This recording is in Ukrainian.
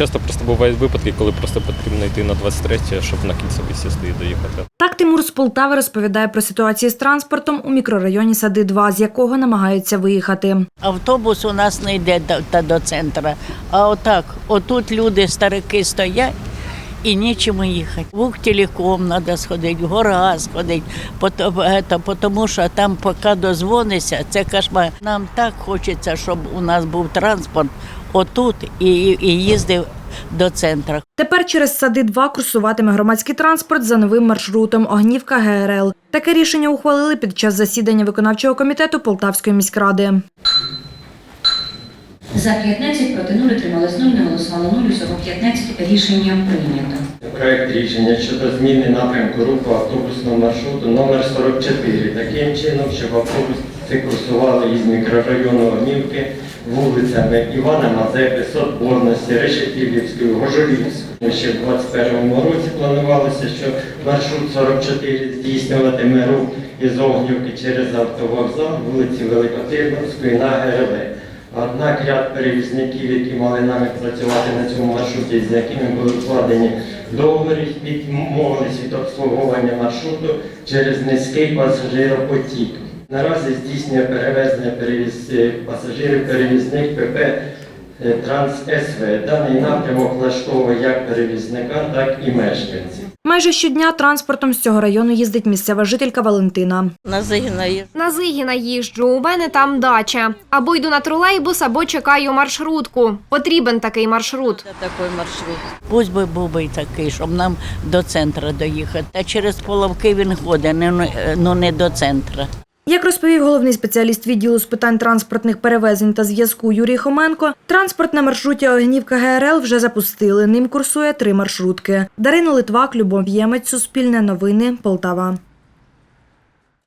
часто просто бувають випадки, коли просто потрібно йти на 23, щоб на кільцевий сісти і доїхати. Так Тимур з Полтави розповідає про ситуацію з транспортом у мікрорайоні Сади 2, з якого намагаються виїхати. Автобус у нас не йде до, та до центру. А отак, отут люди, старики стоять і нічому їхати. В Уктелеком треба сходити, в гора сходити, тому що там поки дозвонишся, це кошмар. Нам так хочеться, щоб у нас був транспорт отут і, і їздив до центру. Тепер через Сади 2 курсуватиме громадський транспорт за новим маршрутом Огнівка ГРЛ. Таке рішення ухвалили під час засідання виконавчого комітету Полтавської міськради. За 15, проти 0, трималось 0, не голосувало 0, усього 15. Рішення прийнято. Проект рішення щодо зміни напрямку руху автобусного маршруту номер 44 таким чином, щоб автобуси курсували із мікрорайону Огнівки вулицями Івана Мазепи, Соборності, Решетилівської, Гожолівської. Ще в 2021 році планувалося, що маршрут 44 здійснюватиме рух із Огнівки через автовокзал вулиці Великотирновської на ГРВ. Однак ряд перевізників, які мали намір працювати на цьому маршруті, з якими були вкладені договори, відмовились від обслуговування маршруту через низький пасажиропотік. Наразі здійснює перевезення перевіз... е, пасажирів перевізник ПП е, Транс СВ. Даний напрямок влаштовує як перевізника, так і мешканців. Майже щодня транспортом з цього району їздить місцева жителька Валентина. На Зигнаї. На Зигіна їжджу, у мене там дача. Або йду на тролейбус, або чекаю маршрутку. Потрібен такий маршрут. Це такий маршрут. Пусть би був би такий, щоб нам до центру доїхати. Та через половки він ходить, ну, ну не до центру. Як розповів головний спеціаліст відділу з питань транспортних перевезень та зв'язку Юрій Хоменко, транспорт на маршруті Огнівка ГРЛ вже запустили. Ним курсує три маршрутки. Дарина Литвак, Любов Ємець, Суспільне новини, Полтава.